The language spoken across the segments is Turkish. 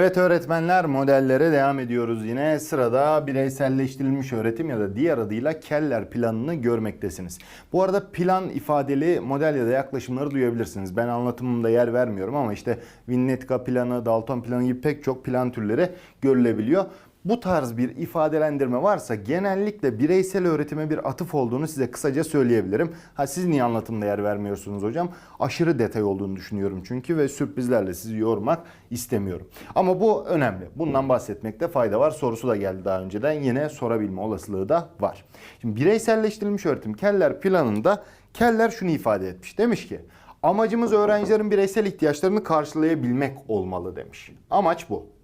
Evet öğretmenler modellere devam ediyoruz yine. Sırada bireyselleştirilmiş öğretim ya da diğer adıyla Keller planını görmektesiniz. Bu arada plan ifadeli model ya da yaklaşımları duyabilirsiniz. Ben anlatımımda yer vermiyorum ama işte Winnetka planı, Dalton planı gibi pek çok plan türleri görülebiliyor. Bu tarz bir ifadelendirme varsa genellikle bireysel öğretime bir atıf olduğunu size kısaca söyleyebilirim. Ha siz niye anlatımda yer vermiyorsunuz hocam? Aşırı detay olduğunu düşünüyorum çünkü ve sürprizlerle sizi yormak istemiyorum. Ama bu önemli. Bundan bahsetmekte fayda var. Sorusu da geldi daha önceden. Yine sorabilme olasılığı da var. Şimdi bireyselleştirilmiş öğretim Keller planında Keller şunu ifade etmiş. Demiş ki amacımız öğrencilerin bireysel ihtiyaçlarını karşılayabilmek olmalı demiş. Amaç bu.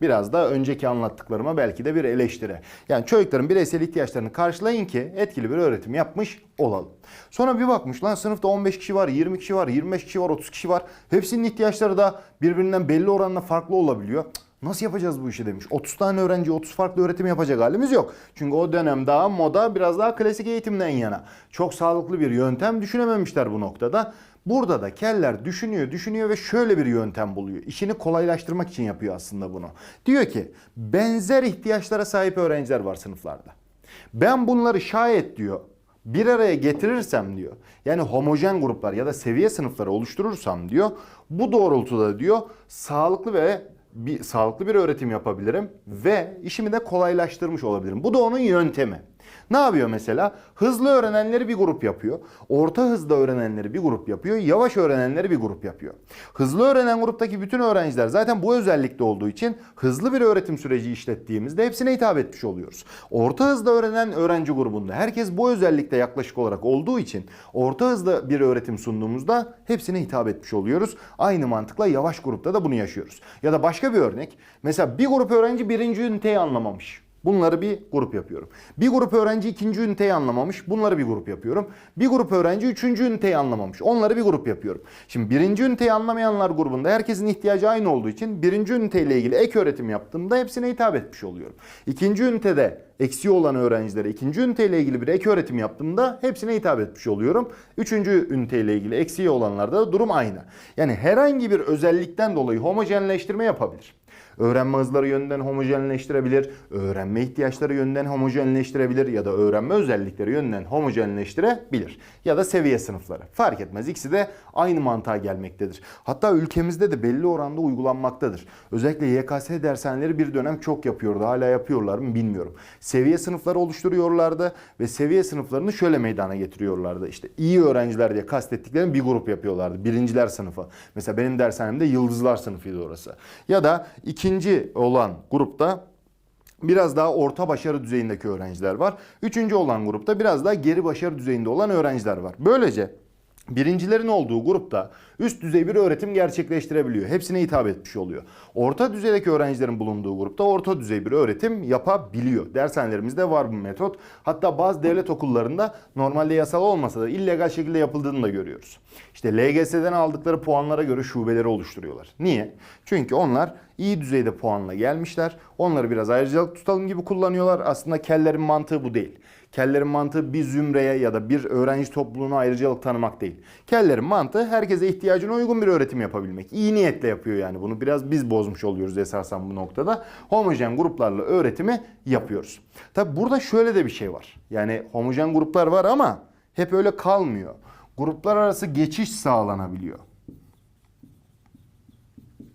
Biraz da önceki anlattıklarıma belki de bir eleştiri. Yani çocukların bireysel ihtiyaçlarını karşılayın ki etkili bir öğretim yapmış olalım. Sonra bir bakmış lan sınıfta 15 kişi var, 20 kişi var, 25 kişi var, 30 kişi var. Hepsinin ihtiyaçları da birbirinden belli oranla farklı olabiliyor. Nasıl yapacağız bu işi demiş. 30 tane öğrenci 30 farklı öğretim yapacak halimiz yok. Çünkü o dönem daha moda biraz daha klasik eğitimden yana. Çok sağlıklı bir yöntem düşünememişler bu noktada. Burada da Keller düşünüyor, düşünüyor ve şöyle bir yöntem buluyor. İşini kolaylaştırmak için yapıyor aslında bunu. Diyor ki benzer ihtiyaçlara sahip öğrenciler var sınıflarda. Ben bunları şayet diyor bir araya getirirsem diyor. Yani homojen gruplar ya da seviye sınıfları oluşturursam diyor. Bu doğrultuda diyor sağlıklı ve bir sağlıklı bir öğretim yapabilirim ve işimi de kolaylaştırmış olabilirim. Bu da onun yöntemi. Ne yapıyor mesela? Hızlı öğrenenleri bir grup yapıyor. Orta hızda öğrenenleri bir grup yapıyor. Yavaş öğrenenleri bir grup yapıyor. Hızlı öğrenen gruptaki bütün öğrenciler zaten bu özellikte olduğu için hızlı bir öğretim süreci işlettiğimizde hepsine hitap etmiş oluyoruz. Orta hızda öğrenen öğrenci grubunda herkes bu özellikte yaklaşık olarak olduğu için orta hızda bir öğretim sunduğumuzda hepsine hitap etmiş oluyoruz. Aynı mantıkla yavaş grupta da bunu yaşıyoruz. Ya da başka bir örnek. Mesela bir grup öğrenci birinci üniteyi anlamamış. Bunları bir grup yapıyorum. Bir grup öğrenci ikinci üniteyi anlamamış. Bunları bir grup yapıyorum. Bir grup öğrenci üçüncü üniteyi anlamamış. Onları bir grup yapıyorum. Şimdi birinci üniteyi anlamayanlar grubunda herkesin ihtiyacı aynı olduğu için birinci üniteyle ilgili ek öğretim yaptığımda hepsine hitap etmiş oluyorum. İkinci ünitede eksiği olan öğrencilere ikinci üniteyle ilgili bir ek öğretim yaptığımda hepsine hitap etmiş oluyorum. Üçüncü üniteyle ilgili eksiği olanlarda da durum aynı. Yani herhangi bir özellikten dolayı homojenleştirme yapabilir. Öğrenme hızları yönünden homojenleştirebilir, öğrenme ihtiyaçları yönünden homojenleştirebilir ya da öğrenme özellikleri yönünden homojenleştirebilir. Ya da seviye sınıfları. Fark etmez. İkisi de aynı mantığa gelmektedir. Hatta ülkemizde de belli oranda uygulanmaktadır. Özellikle YKS dershaneleri bir dönem çok yapıyordu. Hala yapıyorlar mı bilmiyorum. Seviye sınıfları oluşturuyorlardı ve seviye sınıflarını şöyle meydana getiriyorlardı. İşte iyi öğrenciler diye kastettiklerini bir grup yapıyorlardı. Birinciler sınıfı. Mesela benim dershanemde yıldızlar sınıfıydı orası. Ya da ikinci olan grupta biraz daha orta başarı düzeyindeki öğrenciler var. Üçüncü olan grupta biraz daha geri başarı düzeyinde olan öğrenciler var. Böylece Birincilerin olduğu grupta üst düzey bir öğretim gerçekleştirebiliyor. Hepsine hitap etmiş oluyor. Orta düzeydeki öğrencilerin bulunduğu grupta orta düzey bir öğretim yapabiliyor. Dershanelerimizde var bu metot. Hatta bazı devlet okullarında normalde yasal olmasa da illegal şekilde yapıldığını da görüyoruz. İşte LGS'den aldıkları puanlara göre şubeleri oluşturuyorlar. Niye? Çünkü onlar iyi düzeyde puanla gelmişler. Onları biraz ayrıcalık tutalım gibi kullanıyorlar. Aslında kellerin mantığı bu değil. Kellerin mantığı bir zümreye ya da bir öğrenci topluluğuna ayrıcalık tanımak değil. Kellerin mantığı herkese ihtiyacına uygun bir öğretim yapabilmek. İyi niyetle yapıyor yani bunu. Biraz biz bozmuş oluyoruz esasen bu noktada. Homojen gruplarla öğretimi yapıyoruz. Tabi burada şöyle de bir şey var. Yani homojen gruplar var ama hep öyle kalmıyor. Gruplar arası geçiş sağlanabiliyor.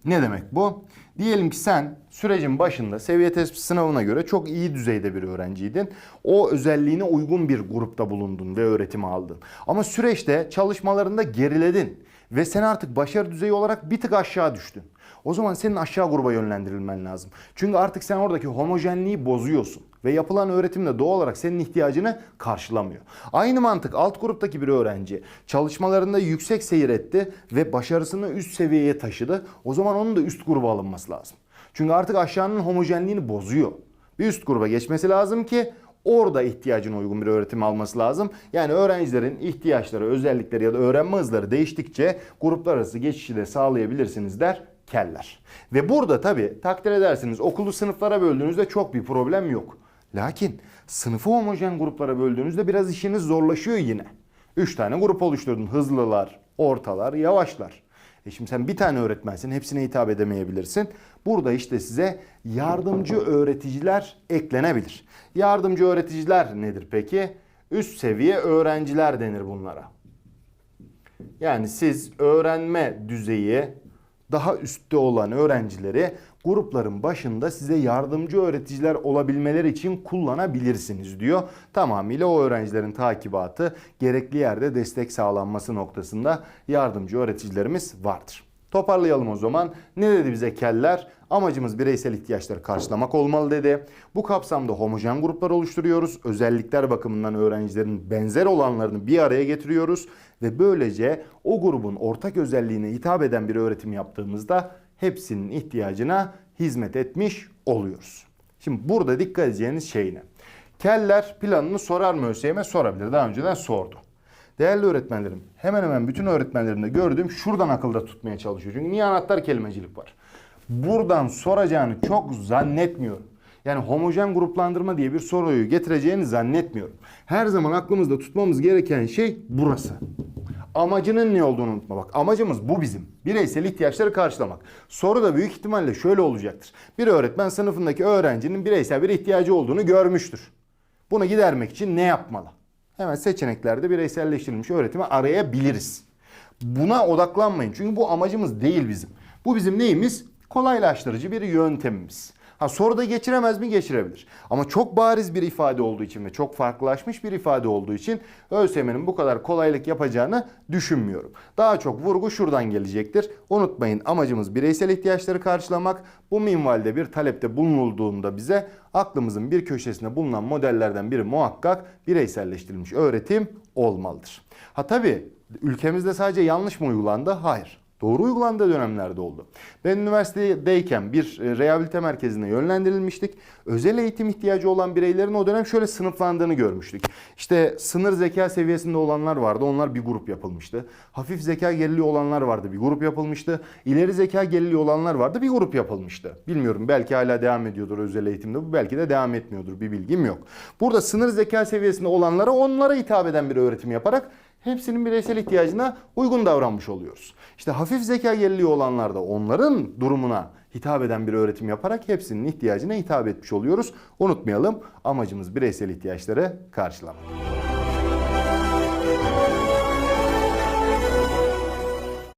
Ne demek bu? Diyelim ki sen sürecin başında seviye tespit sınavına göre çok iyi düzeyde bir öğrenciydin. O özelliğine uygun bir grupta bulundun ve öğretimi aldın. Ama süreçte çalışmalarında geriledin ve sen artık başarı düzeyi olarak bir tık aşağı düştün. O zaman senin aşağı gruba yönlendirilmen lazım. Çünkü artık sen oradaki homojenliği bozuyorsun ve yapılan öğretim de doğal olarak senin ihtiyacını karşılamıyor. Aynı mantık alt gruptaki bir öğrenci çalışmalarında yüksek seyir etti ve başarısını üst seviyeye taşıdı. O zaman onun da üst gruba alınması lazım. Çünkü artık aşağının homojenliğini bozuyor. Bir üst gruba geçmesi lazım ki orada ihtiyacına uygun bir öğretim alması lazım. Yani öğrencilerin ihtiyaçları, özellikleri ya da öğrenme hızları değiştikçe gruplar arası geçişi de sağlayabilirsiniz der keller. Ve burada tabii takdir edersiniz okulu sınıflara böldüğünüzde çok bir problem yok. Lakin sınıfı homojen gruplara böldüğünüzde biraz işiniz zorlaşıyor yine. 3 tane grup oluşturdun. Hızlılar, ortalar, yavaşlar. E şimdi sen bir tane öğretmensin, hepsine hitap edemeyebilirsin. Burada işte size yardımcı öğreticiler eklenebilir. Yardımcı öğreticiler nedir peki? Üst seviye öğrenciler denir bunlara. Yani siz öğrenme düzeyi daha üstte olan öğrencileri grupların başında size yardımcı öğreticiler olabilmeleri için kullanabilirsiniz diyor. Tamamıyla o öğrencilerin takibatı, gerekli yerde destek sağlanması noktasında yardımcı öğreticilerimiz vardır. Toparlayalım o zaman. Ne dedi bize keller? Amacımız bireysel ihtiyaçları karşılamak olmalı dedi. Bu kapsamda homojen gruplar oluşturuyoruz. Özellikler bakımından öğrencilerin benzer olanlarını bir araya getiriyoruz ve böylece o grubun ortak özelliğine hitap eden bir öğretim yaptığımızda hepsinin ihtiyacına hizmet etmiş oluyoruz. Şimdi burada dikkat edeceğiniz şey ne? Keller planını sorar mı ÖSYM? Sorabilir. Daha önceden sordu. Değerli öğretmenlerim, hemen hemen bütün öğretmenlerimde gördüğüm şuradan akılda tutmaya çalışıyor. Çünkü niye anahtar kelimecilik var? Buradan soracağını çok zannetmiyorum. Yani homojen gruplandırma diye bir soruyu getireceğini zannetmiyorum. Her zaman aklımızda tutmamız gereken şey burası. Amacının ne olduğunu unutma bak. Amacımız bu bizim. Bireysel ihtiyaçları karşılamak. Soru da büyük ihtimalle şöyle olacaktır. Bir öğretmen sınıfındaki öğrencinin bireysel bir ihtiyacı olduğunu görmüştür. Bunu gidermek için ne yapmalı? Hemen seçeneklerde bireyselleştirilmiş öğretimi arayabiliriz. Buna odaklanmayın. Çünkü bu amacımız değil bizim. Bu bizim neyimiz? Kolaylaştırıcı bir yöntemimiz. Ha soruda geçiremez mi? Geçirebilir. Ama çok bariz bir ifade olduğu için ve çok farklılaşmış bir ifade olduğu için ÖSYM'nin bu kadar kolaylık yapacağını düşünmüyorum. Daha çok vurgu şuradan gelecektir. Unutmayın amacımız bireysel ihtiyaçları karşılamak. Bu minvalde bir talepte bulunulduğunda bize aklımızın bir köşesinde bulunan modellerden biri muhakkak bireyselleştirilmiş öğretim olmalıdır. Ha tabii ülkemizde sadece yanlış mı uygulandı? Hayır. Doğru uygulandığı dönemlerde oldu. Ben üniversitedeyken bir e, rehabilite merkezine yönlendirilmiştik. Özel eğitim ihtiyacı olan bireylerin o dönem şöyle sınıflandığını görmüştük. İşte sınır zeka seviyesinde olanlar vardı. Onlar bir grup yapılmıştı. Hafif zeka geriliği olanlar vardı. Bir grup yapılmıştı. İleri zeka geriliği olanlar vardı. Bir grup yapılmıştı. Bilmiyorum belki hala devam ediyordur özel eğitimde. Bu belki de devam etmiyordur. Bir bilgim yok. Burada sınır zeka seviyesinde olanlara onlara hitap eden bir öğretim yaparak hepsinin bireysel ihtiyacına uygun davranmış oluyoruz. İşte hafif zeka geriliği olanlar da onların durumuna hitap eden bir öğretim yaparak hepsinin ihtiyacına hitap etmiş oluyoruz. Unutmayalım amacımız bireysel ihtiyaçları karşılamak.